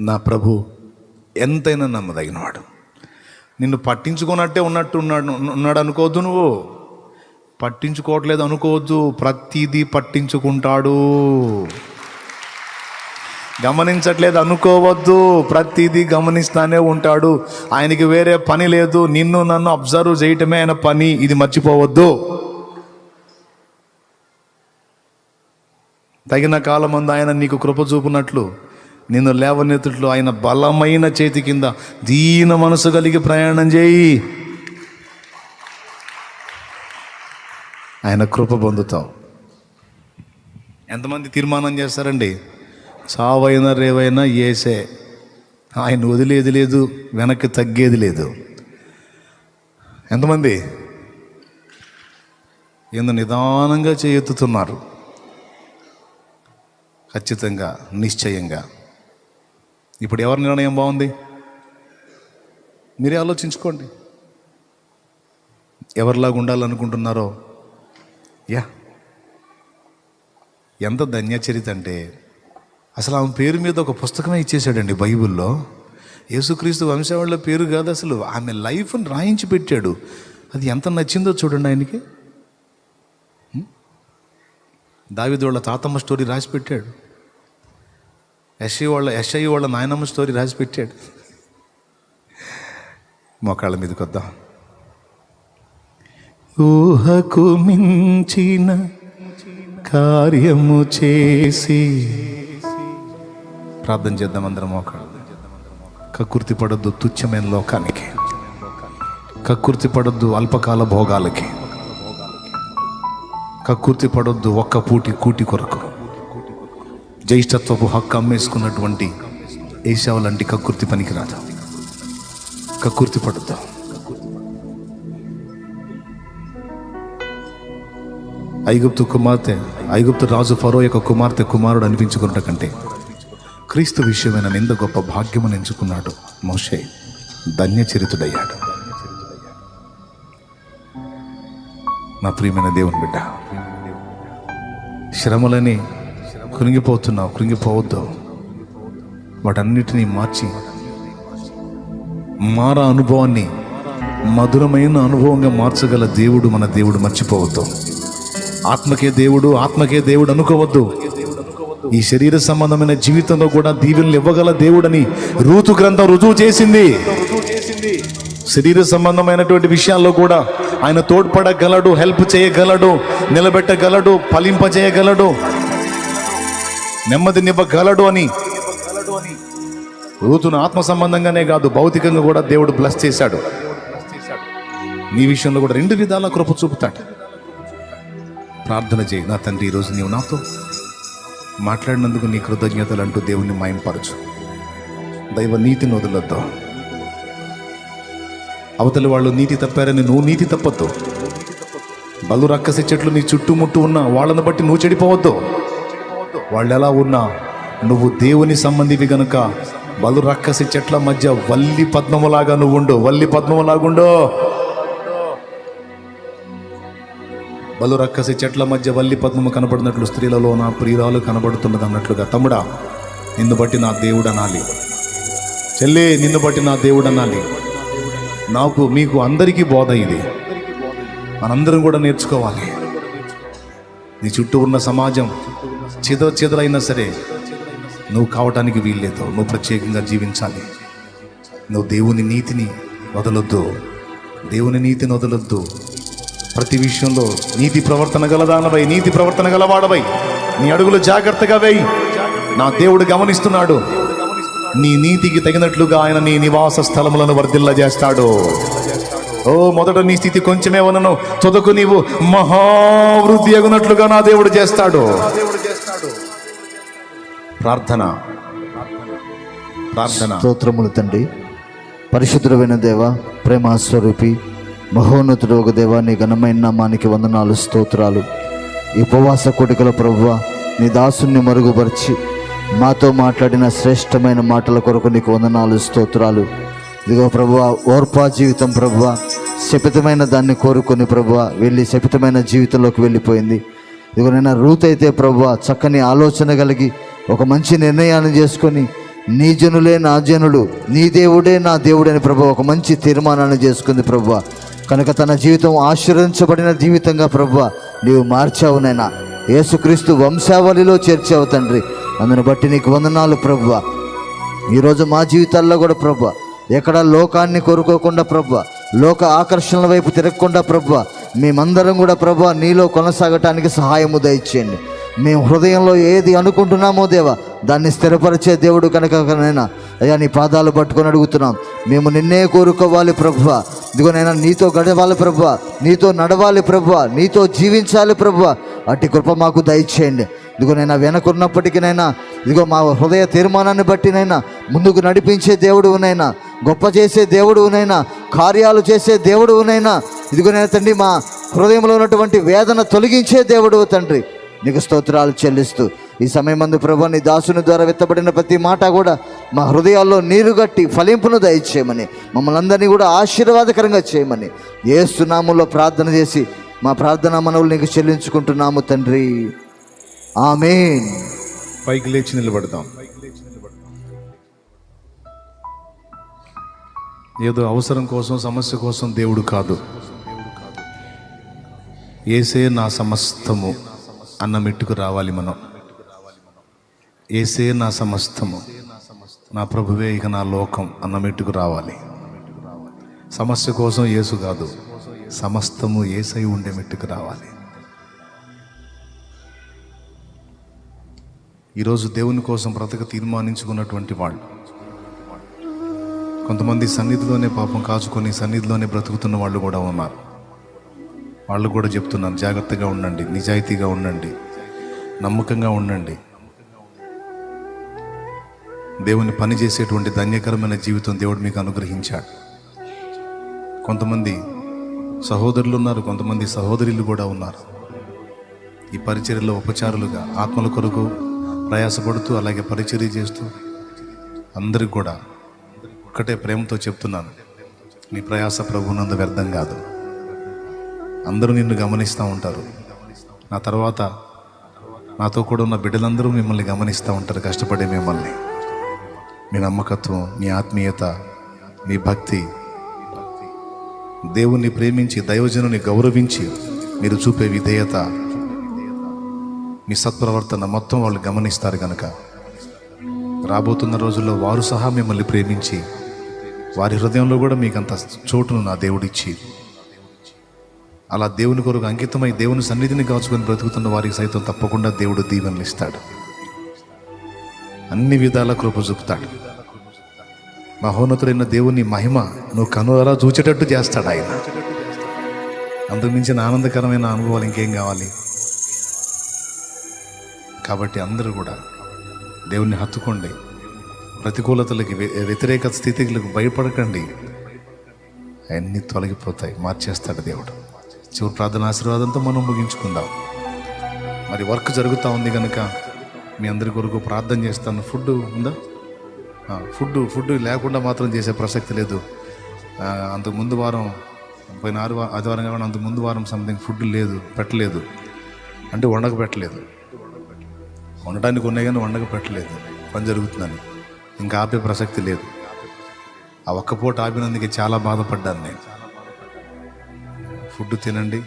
నా ప్రభు ఎంతైనా నమ్మదగినవాడు. నిన్ను పట్టించుకున్నట్టే ఉన్నట్టు ఉన్నాడు ఉన్నాడు అనుకోవద్దు నువ్వు. పట్టించుకోవట్లేదు అనుకోవద్దు ప్రతిదీ పట్టించుకుంటాడు. గమనించట్లేదు అనుకోవద్దు ప్రతిదీ గమనిస్తానే ఉంటాడు. ఆయనకి వేరే పని లేదు నిన్ను నన్ను అబ్జర్వ్ చేయటమే ఆయన పని ఇది మర్చిపోవద్దు. తగిన కాలమందు ఆయన నీకు కృప చూపునట్లు నిన్ను లేవనెత్తుట్లు ఆయన బలమైన చేతి కింద దీన మనసు కలిగి ప్రయాణం చేయి. ఆయన కృప పొందుతావు. ఎంతమంది తీర్మానం చేస్తారండి? చావైనా రేవైనా ఏసే. ఆయన వదిలేది లేదు వెనక్కి తగ్గేది లేదు. ఎంతమంది? ఏందో నిదానంగా చేయెత్తుతున్నారు ఖచ్చితంగా నిశ్చయంగా. ఇప్పుడు ఎవరి నిర్ణయం బాగుంది? మీరే ఆలోచించుకోండి. ఎవరిలాగా ఉండాలనుకుంటున్నారో? యా. ఎంత ధన్యచరిత అంటే అసలు ఆమె పేరు మీద ఒక పుస్తకమే ఇచ్చేసాడండి బైబిల్లో. యేసుక్రీస్తు వంశావళిలో పేరు కాదు అసలు ఆమె లైఫ్ని రాయించి పెట్టాడు. అది ఎంత నచ్చిందో చూడండి ఆయనకి. దావిదోళ్ళ తాతమ్మ స్టోరీ రాసి పెట్టాడు. యశ్ఐ వాళ్ళ యశ్ఐ వాళ్ళ నాయనమ్మ స్టోరీ రాసి పెట్టాడు మోకాళ్ళ మీదకి వద్దాం. ఊహకు మించిన కార్యము చేసి ప్రార్థన చేద్దాం అందరం మోకాళ్ళు కక్కుర్తి పడొద్దు తుచ్చమైన లోకానికి. కక్కుర్తి పడొద్దు అల్పకాల భోగాలకి. కక్కుర్తి పడొద్దు ఒక్క పూటి కూటి కొరకు. జ్యేష్ఠత్వపు హక్కు అమ్మేసుకున్నటువంటి ఏషావు లాంటి కక్కుర్తి పనికిరాదు? కక్కుర్తి పడొద్దు? ఐగుప్తు కుమార్తె ఐగుప్తు రాజు ఫరో యొక్క కుమార్తె కుమారుడు అనిపించుకున్నట కంటే క్రీస్తు విషయమైన నింద గొప్ప భాగ్యమును ఎంచుకున్నాడు మోషే. ధన్యచరితుడయ్యాడు. నా ప్రియమైన దేవుని బిడ్డ శ్రమలని కృంగిపోతున్నావు కృంగిపోవద్దు. వాటన్నిటినీ మార్చి మారా అనుభవాన్ని మధురమైన అనుభవంగా మార్చగల దేవుడు మన దేవుడు మర్చిపోవద్దు. ఆత్మకే దేవుడు ఆత్మకే దేవుడు అనుకోవద్దు. ఈ శరీర సంబంధమైన జీవితంలో కూడా దీవెనలు ఇవ్వగల దేవుడని రూతు గ్రంథం రుజువు చేసింది. శరీర సంబంధమైనటువంటి విషయాల్లో కూడా ఆయన తోడ్పడగలడు హెల్ప్ చేయగలడు నిలబెట్టగలడు ఫలింపజేయగలడు. నెమ్మదినివ్వగలడు అని. రూతును ఆత్మ సంబంధంగానే కాదు భౌతికంగా కూడా దేవుడు బ్లస్ చేశాడు. నీ విషయంలో కూడా రెండు విధాల కృప చూపుతాడు. ప్రార్థన చేయి నా తండ్రి ఈరోజు నీవు నాతో మాట్లాడినందుకు నీ కృతజ్ఞతలు అంటూ దేవుణ్ణి మాయంపరచు. దైవ నీతిని వదలొద్దు. అవతలి వాళ్ళు నీతి తప్పారని నువ్వు నీతి తప్పొద్దు. బలు రక్కసి చెట్లు నీ చుట్టుముట్టు ఉన్న వాళ్ళని బట్టి నువ్వు చెడిపోవద్దు. వాళ్ళు ఎలా ఉన్నా నువ్వు దేవుని సంబంధివి గనుక బలు రక్కసి చెట్ల మధ్య వల్లి పద్మములాగా నువ్వు ఉండు. వల్లి పద్మములాగుండు బలు రక్కసి చెట్ల మధ్య వల్లి పద్మము కనబడినట్లు స్త్రీలలో నా ప్రియురాలు కనబడుతున్నది అన్నట్లుగా తమ్ముడా నిన్ను బట్టి నా దేవుడు అనాలి చెల్లి నిన్ను బట్టి నా దేవుడు అనాలి నాకు మీకు అందరికీ బోధ ఇది. మనందరం కూడా నేర్చుకోవాలి. నీ చుట్టూ ఉన్న సమాజం చిద చిదలైనా సరే నువ్వు కావటానికి వీల్లేదు. నువ్వు ప్రత్యేకంగా జీవించాలి. నువ్వు దేవుని నీతిని వదలొద్దు. దేవుని నీతిని వదలొద్దు. ప్రతి విషయంలో నీతి ప్రవర్తన గలదానవై నీతి ప్రవర్తన గలవాడవై నీ అడుగులు జాగ్రత్తగా వేయి. నా దేవుడు గమనిస్తున్నాడు. నీ నీతికి తగినట్లుగా ఆయన నీ నివాస స్థలములను వర్ధిల్ల చేస్తాడు ఓ మొదట నీ స్థితి కొంచెమే ఉన్నను. తుదకు నీవు మహావృద్ధి అగునట్లుగా నా దేవుడు చేస్తాడు. ప్రార్థన. ప్రార్థన. స్తోత్రములు తండ్రి. పరిశుద్ధుడైన దేవ ప్రేమాస్వరూపి మహోన్నతుడు ఒక దేవ నీ ఘనమైన నామానికి వందనాలు స్తోత్రాలు. ఈ ఉపవాస కొడుకుల ప్రభువ నీ దాసుని మరుగుపరిచి మాతో మాట్లాడిన శ్రేష్టమైన మాటల కొరకు నీకు వందనాలు స్తోత్రాలు. ఇదిగో ప్రభువ ఓర్పా జీవితం ప్రభువ శపితమైన దాన్ని కోరుకొని ప్రభువ వెళ్ళి శపితమైన జీవితంలోకి వెళ్ళిపోయింది. ఎవరైనా రూత్ అయితే ప్రభువ చక్కని ఆలోచన కలిగి ఒక మంచి నిర్ణయాన్ని చేసుకొని నీ జనులే నా జనుడు నీ దేవుడే నా దేవుడని ప్రభు ఒక మంచి తీర్మానాన్ని చేసుకుంది ప్రభు. కనుక తన జీవితం ఆశీర్వదించబడిన జీవితంగా ప్రభు నీవు మార్చావు నైనా యేసుక్రీస్తు వంశావళిలో చేర్చావు తండ్రి. అందును బట్టి నీకు వందనాలు ప్రభు. ఈరోజు మా జీవితాల్లో కూడా ప్రభు ఎక్కడ లోకాన్ని కోరుకోకుండా ప్రభు లోక ఆకర్షణల వైపు తిరగకుండా ప్రభు మేమందరం కూడా ప్రభు నీలో కొనసాగటానికి సహాయము దయచేయండి. మేము హృదయంలో ఏది అనుకుంటున్నామో దేవా దాన్ని స్థిరపరిచే దేవుడు కనుక నైనా అయ్యా నీ పాదాలు పట్టుకొని అడుగుతున్నాం. మేము నిన్నే కోరుకోవాలి ప్రభు. ఇదిగోనైనా నీతో గడవాలి ప్రభు. నీతో నడవాలి ప్రభు. నీతో జీవించాలి ప్రభు. అట్టి కృప మాకు దయచేయండి. ఇదిగో నేను వెనకున్నప్పటికీనైనా ఇదిగో మా హృదయ తీర్మానాన్ని బట్టినైనా ముందుకు నడిపించే దేవుడునైనా గొప్ప చేసే దేవుడునైనా కార్యాలు చేసే దేవుడునైనా ఇదిగో నేను తండ్రి మా హృదయంలో ఉన్నటువంటి వేదన తొలగించే దేవుడు తండ్రి. నీకు స్తోత్రాలు చెల్లిస్తూ ఈ సమయమందు ప్రభు నీ దాసుని ద్వారా విత్తబడిన ప్రతి మాట కూడా మా హృదయాల్లో నీరు గట్టి ఫలింపును దయచేయమని మమ్మల్ని అందరినీ కూడా ఆశీర్వాదకరంగా చేయమని ఏ సునాములో ప్రార్థన చేసి మా ప్రార్థన మనవులు నీకు చెల్లించుకుంటున్నాము తండ్రి. ఆమెన్. పైకి లేచి నిలబడదాం. ఏదో అవసరం కోసం సమస్య కోసం దేవుడు కాదు. ఏసే నా సమస్తము అన్న మెట్టుకు రావాలి మనం. ఏసే నా సమస్తము నా ప్రభువే ఇక నా లోకం అన్న మెట్టుకు రావాలి. సమస్య కోసం ఏసు కాదు సమస్తము ఏసై ఉండే మెట్టుకు రావాలి. ఈరోజు దేవుని కోసం బ్రతక తీర్మానించుకున్నటువంటి వాళ్ళు. కొంతమంది సన్నిధిలోనే పాపం కాచుకొని సన్నిధిలోనే బ్రతుకుతున్న వాళ్ళు కూడా ఉన్నారు. వాళ్ళు కూడా చెప్తున్నాను జాగ్రత్తగా ఉండండి నిజాయితీగా ఉండండి నమ్మకంగా ఉండండి. దేవుని పని చేసేటువంటి ధన్యకరమైన జీవితం దేవుడు మీకు అనుగ్రహించాడు. కొంతమంది సహోదరులు ఉన్నారు కొంతమంది సహోదరులు కూడా ఉన్నారు. ఈ పరిచర్యలో ఉపచారులుగా ఆత్మల కొరకు ప్రయాసపడుతూ అలాగే పరిచర్య చేస్తూ అందరికి కూడా ఒక్కటే ప్రేమతో చెప్తున్నాను. నీ ప్రయాస ప్రభునందు వ్యర్థం కాదు. అందరూ నిన్ను గమనిస్తూ ఉంటారు. నా తర్వాత నాతో కూడా ఉన్న బిడ్డలందరూ మిమ్మల్ని గమనిస్తూ ఉంటారు కష్టపడే మిమ్మల్ని. మీ నమ్మకత్వం మీ ఆత్మీయత మీ భక్తి. దేవుణ్ణి ప్రేమించి దైవజనుని గౌరవించి మీరు చూపే విధేయత మీ సత్ప్రవర్తన మొత్తం వాళ్ళు గమనిస్తారు కనుక రాబోతున్న రోజుల్లో వారు సహా మిమ్మల్ని ప్రేమించి వారి హృదయంలో కూడా మీకు అంత చోటును నా దేవుడిచ్చి అలా దేవుని కొరకు అంకితమై దేవుని సన్నిధిని కాచుకొని బ్రతుకుతున్న వారికి సైతం తప్పకుండా దేవుడు దీవెనలు ఇస్తాడు. అన్ని విధాల కృప చూపుతాడు. మహోన్నతుడైన దేవుని మహిమ నువ్వు కనులరా చూచేటట్టు చేస్తాడు ఆయన. అంతకుమించిన ఆనందకరమైన అనుభవాలు ఇంకేం కావాలి? కాబట్టి అందరూ కూడా దేవుణ్ణి హత్తుకోండి. ప్రతికూలతలకి వ్యతిరేక స్థితిలకు భయపడకండి. అన్నీ తొలగిపోతాయి. మార్చేస్తాడు దేవుడు. చివరి ప్రార్థన ఆశీర్వాదంతో మనం ముగించుకుందాం. మరి వర్క్ జరుగుతూ ఉంది కనుక మీ అందరి కొరకు ప్రార్థన చేస్తాను. ఫుడ్ ఉందా? ఫుడ్ ఫుడ్ లేకుండా మాత్రం చేసే ప్రసక్తి లేదు. అంతకు ముందు వారం పోయిన ఆరు ఆదివారం కాకుండా అంతకు ముందు వారం సంథింగ్ ఫుడ్ లేదు పెట్టలేదు. అంటే వండక పెట్టలేదు. వండటానికి ఉన్నాయి కానీ వండక పెట్టలేదు. పని జరుగుతుందని. ఇంకా ఆపే ప్రసక్తి లేదు. ఆ ఒక్క పూట ఆపినందుకు చాలా బాధపడ్డాను నేను. ఫుడ్ తినండి.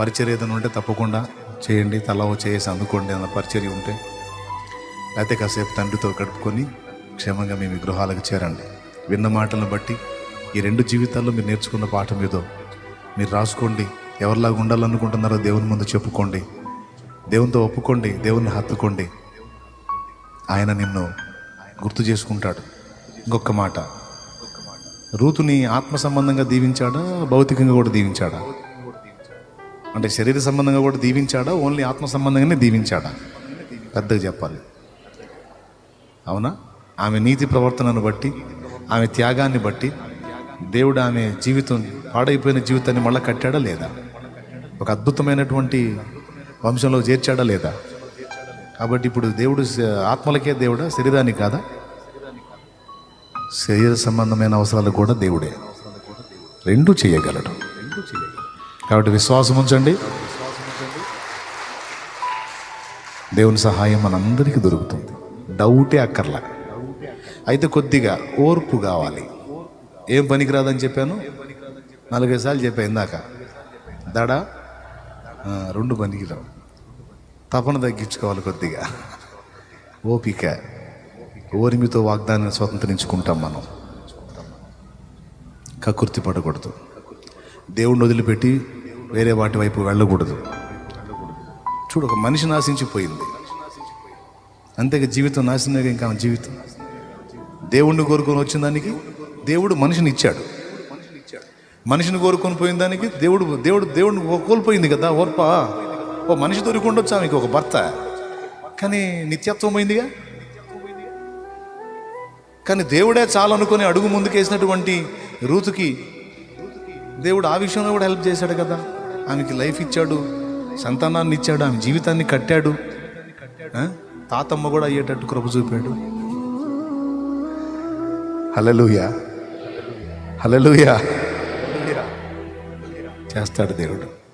పరిచర్ ఏదైనా ఉంటే తప్పకుండా చేయండి. తల చేసి అందుకోండి అన్న పరిచర్య ఉంటే. అయితే కాసేపు తండ్రితో గడుపుకొని క్షేమంగా మీ మీ గృహాలకు చేరండి. విన్న మాటలను బట్టి ఈ రెండు జీవితాల్లో మీరు నేర్చుకున్న పాఠం ఏదో. మీరు రాసుకోండి. ఎవరిలాగా ఉండాలనుకుంటున్నారో దేవుని ముందు చెప్పుకోండి. దేవునితో ఒప్పుకోండి దేవుని హత్తుకోండి. ఆయన నిన్ను గుర్తు చేసుకుంటాడు. ఇంకొక మాట. రూతుని ఆత్మ సంబంధంగా దీవించాడా? భౌతికంగా కూడా దీవించాడా? అంటే శరీర సంబంధంగా కూడా దీవించాడా? ఓన్లీ ఆత్మ సంబంధంగానే దీవించాడా? పెద్దగా చెప్పాలి. అవునా? ఆమె నీతి ప్రవర్తనను బట్టి ఆమె త్యాగాన్ని బట్టి దేవుడు ఆమె జీవితం పాడైపోయిన జీవితాన్ని మళ్ళీ కట్టాడా లేదా? ఒక అద్భుతమైనటువంటి వంశంలో చేర్చాడా లేదా? కాబట్టి ఇప్పుడు దేవుడు ఆత్మలకే దేవుడా? శరీరానికి కాదా? శరీర సంబంధమైన అవసరాలు కూడా దేవుడే. రెండు చేయగలడు. కాబట్టి విశ్వాసం ఉంచండి. దేవుని సహాయం మనందరికీ దొరుకుతుంది. డౌటే అక్కర్లా. అయితే కొద్దిగా ఓర్పు కావాలి. ఏం పనికిరాదని చెప్పాను? నలభై సార్లు చెప్పాను ఇందాక. దడ? రెండు పనికిరావు. తపన తగ్గించుకోవాలి కొద్దిగా. ఓపిక. ఓరిమితో వాగ్దానాన్ని స్వతంత్రించుకుంటాం మనం. కకృతి పడకూడదు. దేవుణ్ణి వదిలిపెట్టి వేరే వాటి వైపు వెళ్ళకూడదు. చూడు ఒక మనిషి నాశించిపోయింది. అంతేగా జీవితం నాశనమే ఇంకా జీవితం. దేవుణ్ణి కోరుకొని వచ్చిన దానికి దేవుడు మనిషిని ఇచ్చాడు. మనిషిని కోరుకొని పోయిన దానికి దేవుడు దేవుడు దేవుడిని కోల్పోయింది కదా ఓర్ప. ఓ మనిషి దొరికి ఉండొచ్చు ఆమెకి ఒక భర్త? కానీ నిత్యత్వం పోయిందిగా? కానీ దేవుడే చాలనుకొని అడుగు ముందుకేసినటువంటి రూతుకి దేవుడు ఆ విషయంలో కూడా హెల్ప్ చేశాడు కదా. ఆమెకి లైఫ్ ఇచ్చాడు సంతానాన్ని ఇచ్చాడు ఆమె జీవితాన్ని కట్టాడు. తాతమ్మ కూడా అయ్యేటట్టు కృప చూపాడు. హలలుయా హలలుయా చేస్తాడు దేవుడు.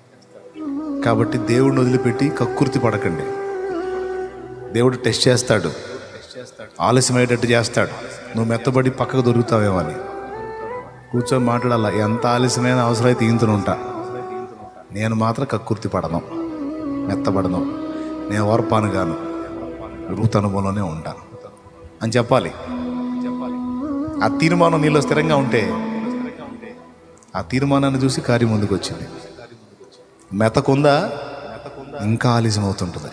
కాబట్టి దేవుడిని వదిలిపెట్టి కక్కుర్తి పడకండి. దేవుడు టెస్ట్ చేస్తాడు. ఆలస్యమయ్యేటట్టు చేస్తాడు. నువ్వు మెత్తబడి పక్కకు దొరుకుతావేమో అని. కూర్చొని మాట్లాడాల ఎంత ఆలస్యమైన అవసరమైతే ఈంతును ఉంటా. నేను మాత్రం కక్కుర్తి పడను మెత్తబడను. నేను ఓర్పాను గాను రూత్ అనుభవంలోనే ఉంటాను. అని చెప్పాలి. ఆ తీర్మానం నీలో స్థిరంగా ఉంటే ఆ తీర్మానాన్ని చూసి కార్యం ముందుకు వచ్చింది. మెతకుందా? ఇంకా ఆలస్యం అవుతుంటుంది.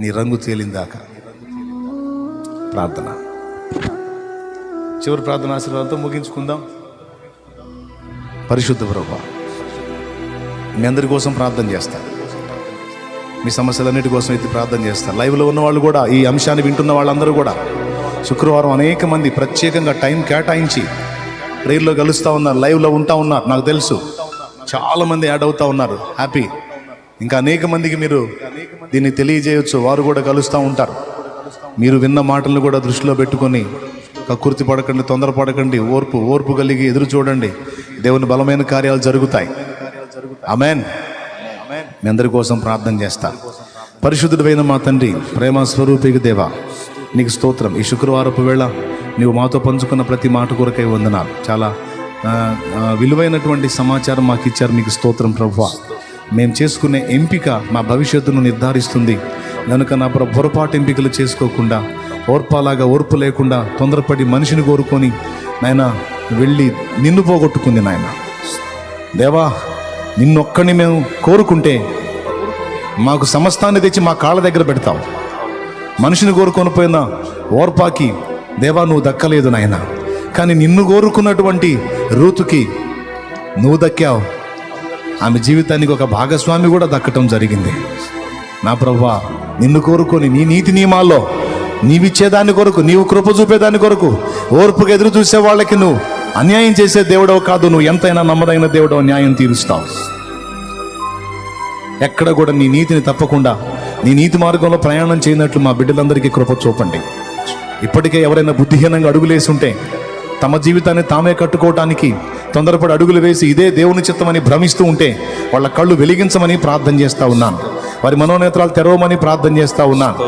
నీ రంగు తేలిందాక. ప్రార్థన. చివరి ప్రార్థన ఆశీర్వాదంతో ముగించుకుందాం. పరిశుద్ధ ప్రభా మీ అందరి కోసం ప్రార్థన చేస్తా. మీ సమస్యలన్నిటి కోసం అయితే ప్రార్థన చేస్తా. లైవ్లో ఉన్న వాళ్ళు కూడా ఈ అంశాన్ని వింటున్న వాళ్ళందరూ కూడా శుక్రవారం అనేక మంది ప్రత్యేకంగా టైం కేటాయించి ప్రేయర్లో కలుస్తూ ఉన్నారు లైవ్లో ఉంటా ఉన్నారు నాకు తెలుసు. చాలామంది యాడ్ అవుతూ ఉన్నారు హ్యాపీ. ఇంకా అనేక మందికి మీరు దీన్ని తెలియజేయొచ్చు వారు కూడా కలుస్తూ ఉంటారు. మీరు విన్న మాటలను కూడా దృష్టిలో పెట్టుకొని కక్కుర్తి పడకండి తొందరపడకండి ఓర్పు ఓర్పు కలిగి ఎదురు చూడండి. దేవుని బలమైన కార్యాలు జరుగుతాయి. అమెన్ మీ అందరి కోసం ప్రార్థన చేస్తా. పరిశుద్ధుడైన మా తండ్రి ప్రేమ స్వరూపికి దేవా నీకు స్తోత్రం. ఈ శుక్రవారపు వేళ నీవు మాతో పంచుకున్న ప్రతి మాట కొరకై వందనాలు. చాలా విలువైనటువంటి సమాచారం మాకు ఇచ్చారు మీకు స్తోత్రం ప్రభు మేము చేసుకునే ఎంపిక మా భవిష్యత్తును నిర్ధారిస్తుంది. కనుక నా పొరపాటు ఎంపికలు చేసుకోకుండా ఓర్పలాగా ఓర్పు లేకుండా తొందరపడి మనిషిని కోరుకొని నాయన వెళ్ళి నిన్ను పోగొట్టుకుంది నాయన. దేవా నిన్నొక్కడిని మేము కోరుకుంటే మాకు సమస్తాన్ని తెచ్చి మా కాళ్ళ దగ్గర పెడతావు. మనిషిని కోరుకొని పోయిన ఓర్పాకి దేవా నువ్వు దక్కలేదు నాయన. కానీ నిన్ను కోరుకున్నటువంటి రూతుకి నువ్వు దక్కావు. ఆమె జీవితానికి ఒక భాగస్వామి కూడా దక్కటం జరిగింది. నా ప్రభా నిన్ను కోరుకొని నీ నీతి నియమాల్లో నీవిచ్చేదాని కొరకు నీవు కృప చూపేదాని కొరకు ఓర్పుకు ఎదురు చూసే వాళ్ళకి నువ్వు అన్యాయం చేసే దేవుడవు కాదు. నువ్వు ఎంతైనా నమ్మదైన దేవుడవు న్యాయం తీరుస్తావు. ఎక్కడ కూడా నీ నీతిని తప్పకుండా నీ నీతి మార్గంలో ప్రయాణం చేయనట్లు మా బిడ్డలందరికీ కృప చూపండి. ఇప్పటికే ఎవరైనా బుద్ధిహీనంగా అడుగులేసి ఉంటే తమ జీవితాన్ని తామే కట్టుకోవటానికి తొందరపడి అడుగులు వేసి ఇదే దేవుని చిత్తమని భ్రమిస్తూ ఉంటే వాళ్ళ కళ్ళు వెలిగించమని ప్రార్థన చేస్తూ ఉన్నాను. వారి మనోనేత్రాలు తెరవమని ప్రార్థన చేస్తూ ఉన్నాను.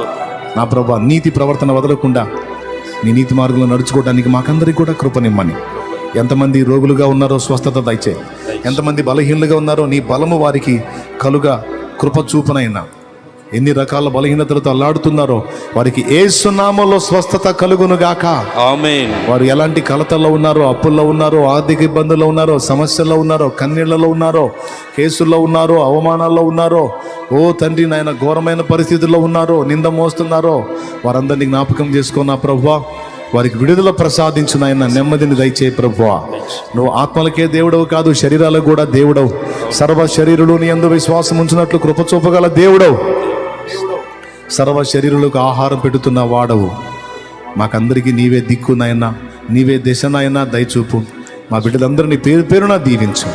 నా ప్రభా నీతి ప్రవర్తన వదలకుండా నీ నీతి మార్గంలో నడుచుకోవడానికి మాకందరికీ కూడా కృపనిమ్మని. ఎంతమంది రోగులుగా ఉన్నారో స్వస్థత దయచే ఎంతమంది బలహీనులుగా ఉన్నారో నీ బలము వారికి కలుగా కృప చూపునైనా. ఎన్ని రకాల బలహీనతలతో అల్లాడుతున్నారో. వారికి ఏ సున్నామంలో స్వస్థత కలుగునుగాక ఆమెన్. వారు ఎలాంటి కలతల్లో ఉన్నారో అప్పుల్లో ఉన్నారో ఆర్థిక ఇబ్బందుల్లో ఉన్నారో సమస్యల్లో ఉన్నారో కన్నీళ్ళలో ఉన్నారో కేసుల్లో ఉన్నారో అవమానాల్లో ఉన్నారో ఓ తండ్రి నాయన ఘోరమైన పరిస్థితుల్లో ఉన్నారో నింద మోస్తున్నారో వారందరినీ జ్ఞాపకం చేసుకున్న ప్రభువా. వారికి విడుదల ప్రసాదించు నాయన నెమ్మదిని దయచే ప్రభువా. నువ్వు ఆత్మలకే దేవుడవు కాదు శరీరాలకు కూడా దేవుడవు. సర్వ శరీరులు నీ అందు విశ్వాసం ఉంచినట్లు కృప చూపగల దేవుడవు. సర్వ శరీరులకు ఆహారం పెడుతున్న వాడవు. మాకందరికీ నీవే దిక్కు నాయనా నీవే దిశ నాయనా దయచూపు. మా బిడ్డలందరినీ పేరు పేరున దీవించు.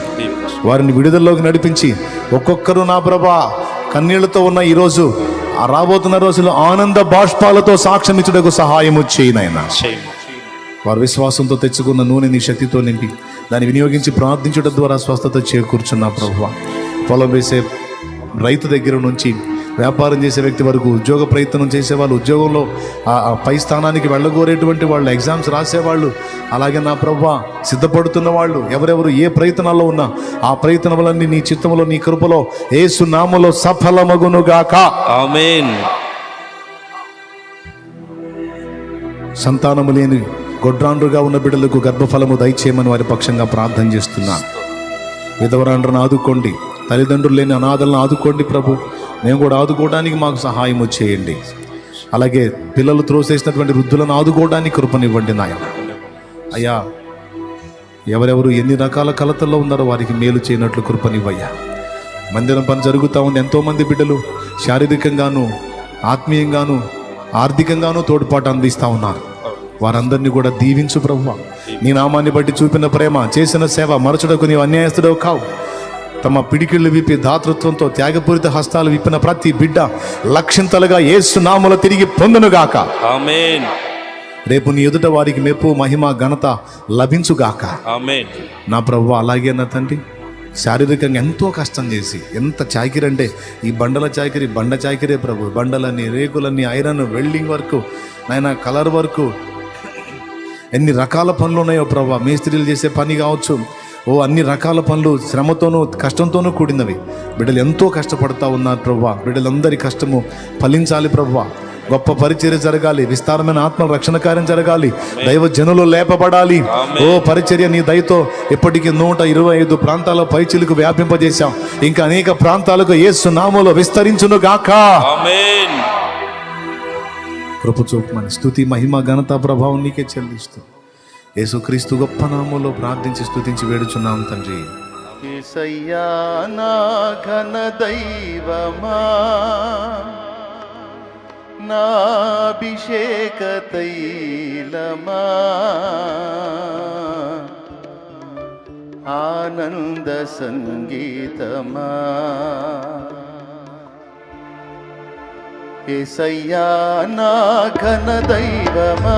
వారిని విడుదలలోకి నడిపించి ఒక్కొక్కరు నా ప్రభా కన్నీళ్ళతో ఉన్న ఈరోజు ఆ రాబోతున్న రోజులు ఆనంద బాష్పాలతో సాక్ష్యం ఇచ్చుటకు సహాయము చేయి వారు విశ్వాసంతో తెచ్చుకున్న నూనె నీ శక్తితో నింపి దాన్ని వినియోగించి ప్రార్థించడం ద్వారా స్వస్థత చేకూర్చున్న ప్రభు పొలం వేసే రైతు దగ్గర నుంచి వ్యాపారం చేసే వ్యక్తి వరకు ఉద్యోగ ప్రయత్నం చేసే వాళ్ళు ఉద్యోగంలో పై స్థానానికి వెళ్ళగోరేటువంటి వాళ్ళు ఎగ్జామ్స్ రాసేవాళ్ళు అలాగే నా ప్రభు సిద్ధపడుతున్న వాళ్ళు ఎవరెవరు ఏ ప్రయత్నాల్లో ఉన్నా ఆ ప్రయత్నములన్నీ నీ చిత్తములో నీ కృపలో ఏసు నామలో సఫలమగునుగాక. ఆమెన్. సంతానము లేని గొడ్రాండ్రుగా ఉన్న బిడ్డలకు గర్భఫలము దయచేయమని వారి పక్షంగా ప్రార్థన చేస్తున్నాను విధవరాండ్రను ఆదుకోండి తల్లిదండ్రులు లేని అనాథలను ఆదుకోండి ప్రభు. మేము కూడా ఆదుకోవడానికి మాకు సహాయం చేయండి. అలాగే పిల్లలు త్రోసేసినటువంటి వృద్ధులను ఆదుకోవడానికి కృపనివ్వండి నాయన. అయ్యా ఎవరెవరు ఎన్ని రకాల కలతల్లో ఉన్నారో వారికి మేలు చేయనట్లు కృపనివ్వయ్యా. మందిరం పని జరుగుతూ ఉంది. ఎంతోమంది బిడ్డలు శారీరకంగాను ఆత్మీయంగాను ఆర్థికంగాను తోడ్పాటు అందిస్తూ ఉన్నారు. వారందరినీ కూడా దీవించు ప్రభు నీ నామాన్ని బట్టి చూపిన ప్రేమ చేసిన సేవ మరచుటకు నీవు అన్యాయస్తుడవు కావు. తమ పిడికిళ్ళు విప్పి దాతృత్వంతో త్యాగపూరిత హస్తాలు విప్పిన ప్రతి బిడ్డ లక్షంతలుగా ఏసు నామలో తిరిగి పొందునుగాక. ఆమెన్. రేపు నీ ఎదుట వారికి మెప్పు మహిమ ఘనత లభించుగాక. ఆమెన్. నా ప్రభు అలాగే నా తండ్రి శారీరకంగా ఎంతో కష్టం చేసి ఎంత చాకిరి అంటే ఈ బండల చాకిరి బండ చాకిరే ప్రభు బండలన్నీ రేకులన్నీ ఐరన్ వెల్డింగ్ వర్క్ నాయన కలర్ వర్క్ ఎన్ని రకాల పనులు ఉన్నాయో ప్రభు మేస్త్రీలు చేసే పని కావచ్చు ఓ అన్ని రకాల పనులు శ్రమతోనూ కష్టంతోనూ కూడినవి. బిడ్డలు ఎంతో కష్టపడతా ఉన్నారు ప్రభు బిడ్డలందరి కష్టము ఫలించాలి ప్రభు గొప్ప పరిచర్య జరగాలి. విస్తారమైన ఆత్మ రక్షణ కార్యం జరగాలి. దైవ జనులు లేపబడాలి. ఓ పరిచర్య నీ దయతో ఇప్పటికీ నూట ఇరవై ఐదు ప్రాంతాల పైచిలకు వ్యాపింపజేశాం. ఇంకా అనేక ప్రాంతాలకు యేసు నామములో విస్తరించును గాక. కృప చూపమని స్థుతి మహిమ ఘనత ప్రభావం నీకే చెల్లిస్తూ. యేసుక్రీస్తు గొప్ప నామంలో ప్రార్థించి స్థుతించి వేడుచున్నాం తండ్రి. నా ఘన దైవమా నాభిషేక తైలమా ఆనంద సంగీతమా. ఏసయ్యా నా ఘన దైవమా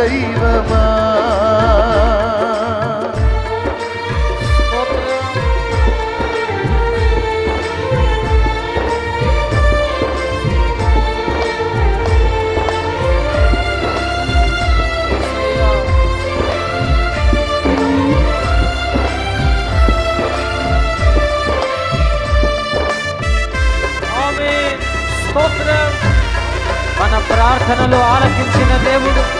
దైవమా? మన ప్రార్థనలు ఆలకించిన దేవుడు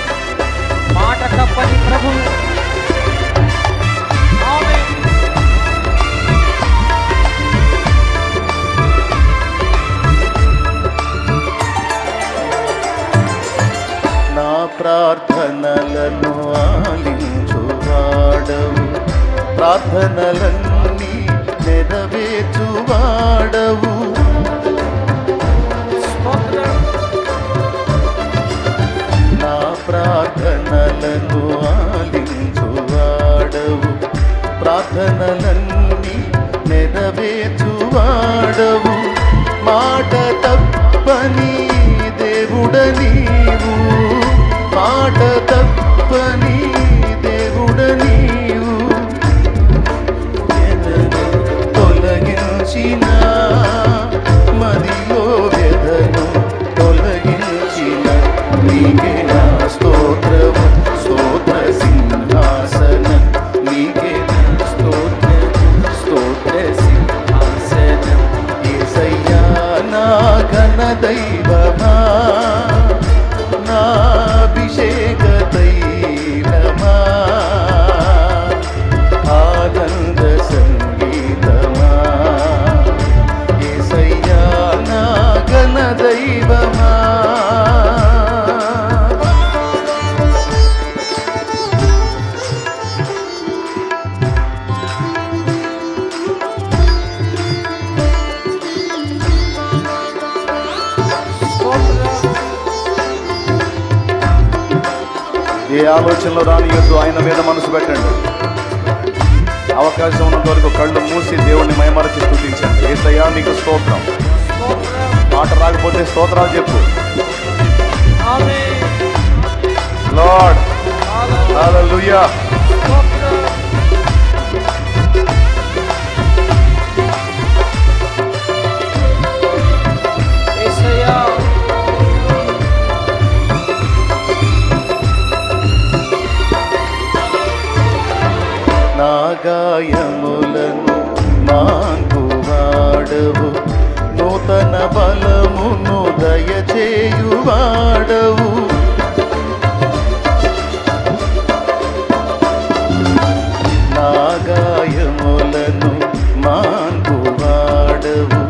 ఆలోచనలో రానియొద్దు ఆయన మీద మనసు పెట్టండి. అవకాశం ఉన్నంత వరకు కళ్ళు మూసి దేవుణ్ణి మైమరచి స్థుతించండి. ఏసయ్యా నీకు స్తోత్రం. మాట రాకపోతే స్తోత్రాలు చెప్పు. Lord hallelujah. గాయములను మాకు వాడవు. నూతన బలమును దయచేయువాడవు. నా గాయములను మాకు వాడవు.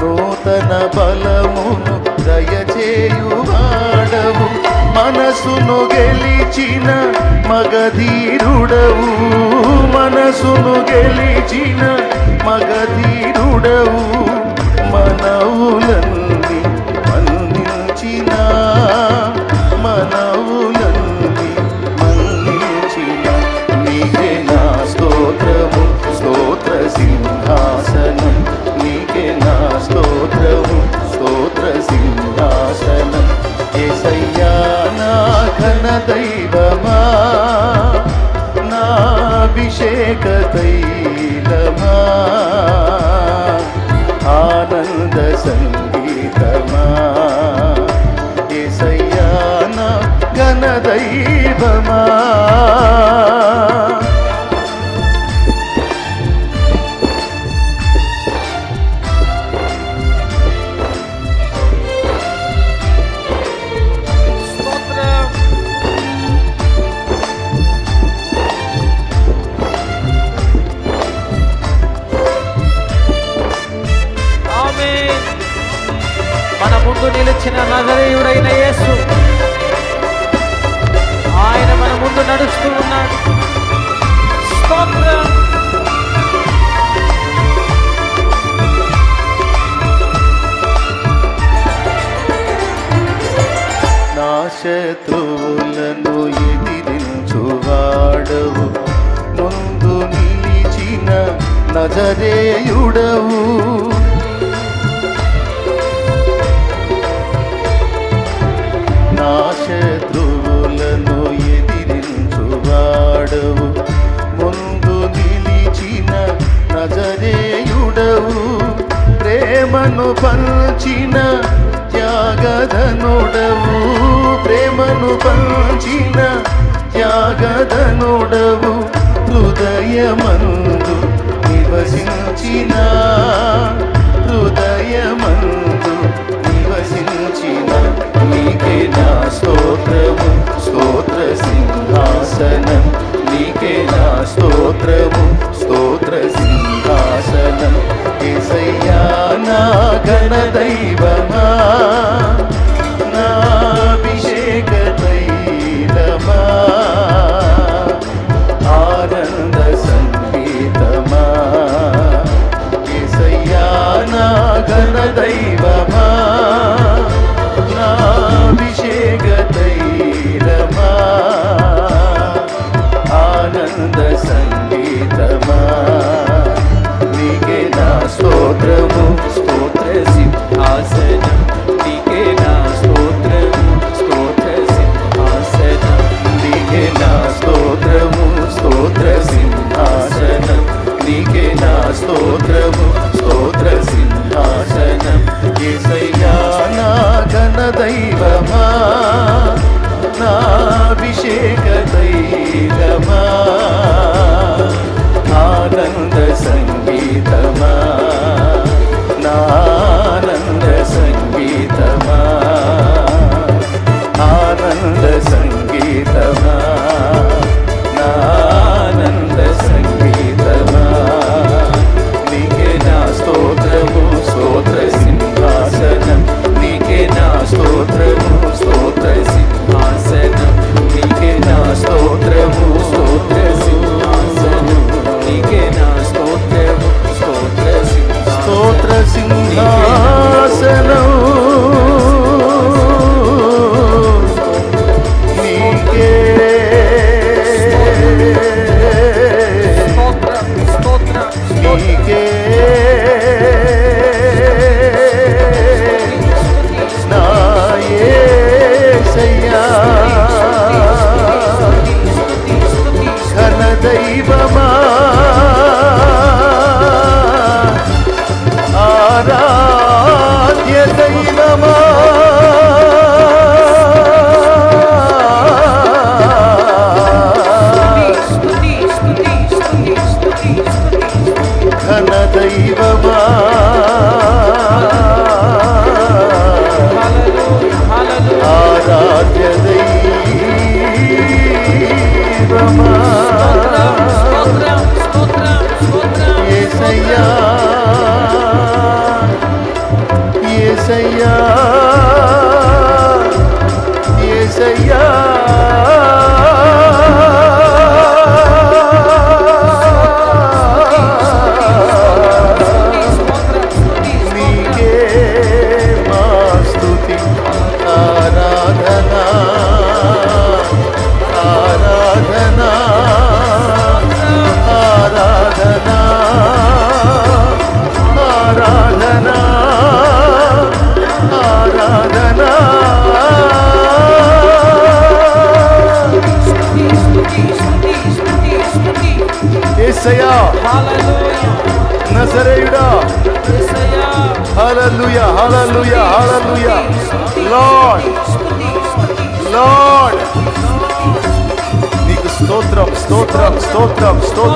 నూతన బలమును దయచేయువాడవు. మనసును గెలిచిన మగధీరుడవు మనసును గెలిచిన మగధీరుడవు మనవులను అభిషేక తైలమా ఆనంద సంగీతమా? ఏసయ్యా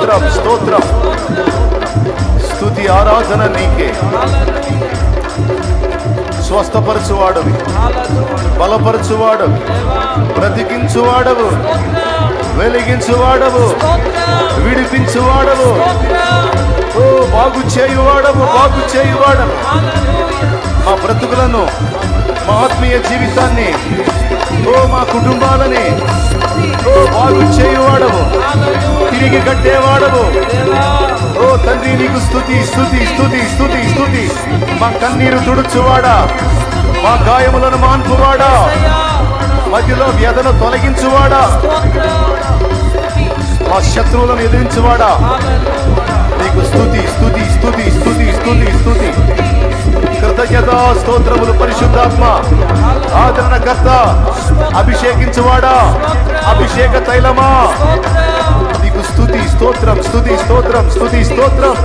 స్తోత్రం స్తోత్రం స్థుతి స్తుతి ఆరాధన నీకే స్వస్థపరచువాడవి బలపరచువాడవు బ్రతికించువాడవు వెలిగించువాడవు. విడిపించువాడవు. ఓ బాగు చేయువాడవు బాగు చేయువాడవు. మా బ్రతుకులను మా ఆత్మీయ జీవితాన్ని ఓ మా కుటుంబాలని ఓ బాగు చేయువాడవు. తిరిగి కట్టేవాడవు. ఓ తండ్రి నీకు స్థుతి స్థుతి స్థుతి స్థుతి స్థుతి మా కన్నీరు తుడుచువాడా? మా గాయములను మాన్పువాడా? మధ్యలో వ్యధను తొలగించువాడా? మా శత్రువులను ఎదిరించువాడా? నీకు స్థుతి స్థుతి స్థుతి స్థుతి స్థుతి స్థుతి కృతజ్ఞత స్తోత్రములు పరిశుద్ధాత్మ. ఆదరణకర్త అభిషేకించువాడా? అభిషేక తైలమా? స్థుతి స్తోత్రం స్థుతి స్తోత్రం స్థుతి స్తోత్రం